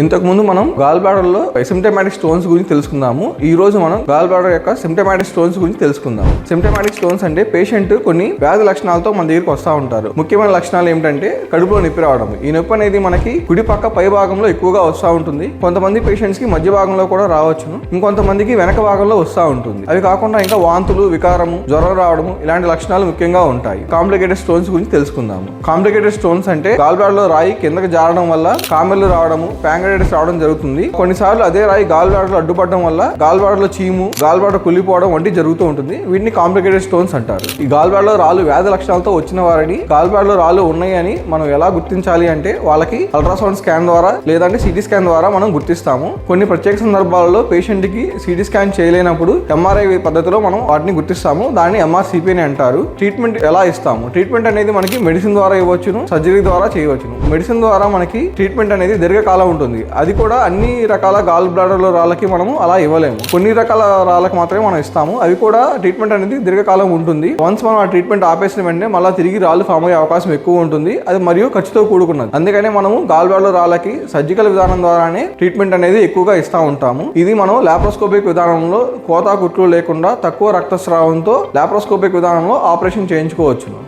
ఇంతకుముందు మనం gall బ్లాడర్లో symptomatic stones గురించి తెలుసుకుందాము. ఈ రోజు మనం గాల్ బ్లాడర్ యొక్క సిమ్టమాటిక్ స్టోన్స్ గురించి తెలుసుకుందాం సిమ్టమాటిక్ స్టోన్స్ అంటే పేషెంట్ కొన్ని వ్యాధి లక్షణాలతో మన దగ్గరికి వస్తూ ఉంటారు. ముఖ్యమైన లక్షణాలు ఏమిటంటే కడుపులో నొప్పి రావడం. ఈ నొప్పి అనేది మనకి కుడి పక్క పై భాగంలో ఎక్కువగా వస్తూ ఉంటుంది. కొంతమంది పేషెంట్స్కి మధ్య భాగంలో కూడా రావచ్చును. ఇంకొంతమందికి వెనక భాగంలో వస్తూ ఉంటుంది. అవి కాకుండా ఇంకా వాంతులు వికారము జ్వరం రావడము ఇలాంటి లక్షణాలు ముఖ్యంగా ఉంటాయి. కాంప్లికేటెడ్ స్టోన్స్ గురించి తెలుసుకుందాము. కాంప్లికేటెడ్ స్టోన్స్ అంటే గాల్ బ్లాడర్లో రాయి కిందకి జారడం వల్ల కామెర్లు రావడము ప్యాంగడైటిస్ రావడం జరుగుతుంది. కొన్నిసార్లు అదే రాయి గాల్ అడ్డుపడడం వల్ల గాల్ చీము గాల్ బ్లాడర్ కుళ్ళిపోవడం వంటి జరుగుతూ ఉంటుంది. వీటిని కాంప్లికేటెడ్ స్టోన్స్ అంటారు. ఈ గాల్ బ్లాడర్ రాళ్ళు వ్యాధి లక్షణాలతో వచ్చిన వారిని గాల్ రాళ్ళు ఉన్నాయని మనం ఎలా గుర్తించాలి అంటే వాళ్ళకి అల్ట్రాసౌండ్ స్కాన్ ద్వారా లేదంటే సిటీ స్కాన్ ద్వారా మనం గుర్తిస్తాము. కొన్ని ప్రత్యేక సందర్భాలలో పేషెంట్కి సిటీ స్కాన్ చేయలేనప్పుడు ఎంఆర్ఐ పద్ధతిలో మనం వాటిని గుర్తిస్తాము. దాన్ని ఎంఆర్సిపి అని అంటారు. ట్రీట్మెంట్ ఎలా ఇస్తాము? ట్రీట్మెంట్ అనేది మనకి మెడిసిన్ ద్వారా ఇవ్వచ్చును సర్జరీ ద్వారా చేయవచ్చును. మెడిసిన్ ద్వారా మనకి ట్రీట్మెంట్ అనేది దీర్ఘకాలం ఉంటుంది. అది కూడా అన్ని రకాల గాల్ బ్లాడర్ల రాళ్ళకి మనము అలా ఇవ్వలేము. కొన్ని రకాల రాళ్ళకి మాత్రమే మనం ఇస్తాము. అవి కూడా ట్రీట్మెంట్ అనేది దీర్ఘకాలం ఉంటుంది. వన్స్ మనం ఆ ట్రీట్మెంట్ ఆపేసిన వెంటనే మళ్ళీ తిరిగి రాళ్ళు ఫామ్ అయ్యే అవకాశం ఎక్కువ ఉంటుంది. అది మరియు ఖర్చుతో కూడుకున్నది. అందుకనే మనము గాల్ బ్లాడర్ రాళ్ళకి సర్జికల్ విధానం ద్వారానే ట్రీట్మెంట్ అనేది ఎక్కువగా ఇస్తూ ఉంటాము. ఇది మనం లాప్రోస్కోపిక్ విధానంలో కోతా కుట్లు లేకుండా తక్కువ రక్తస్రావంతో లాప్రోస్కోపిక్ విధానంలో ఆపరేషన్ చేయించుకోవచ్చును.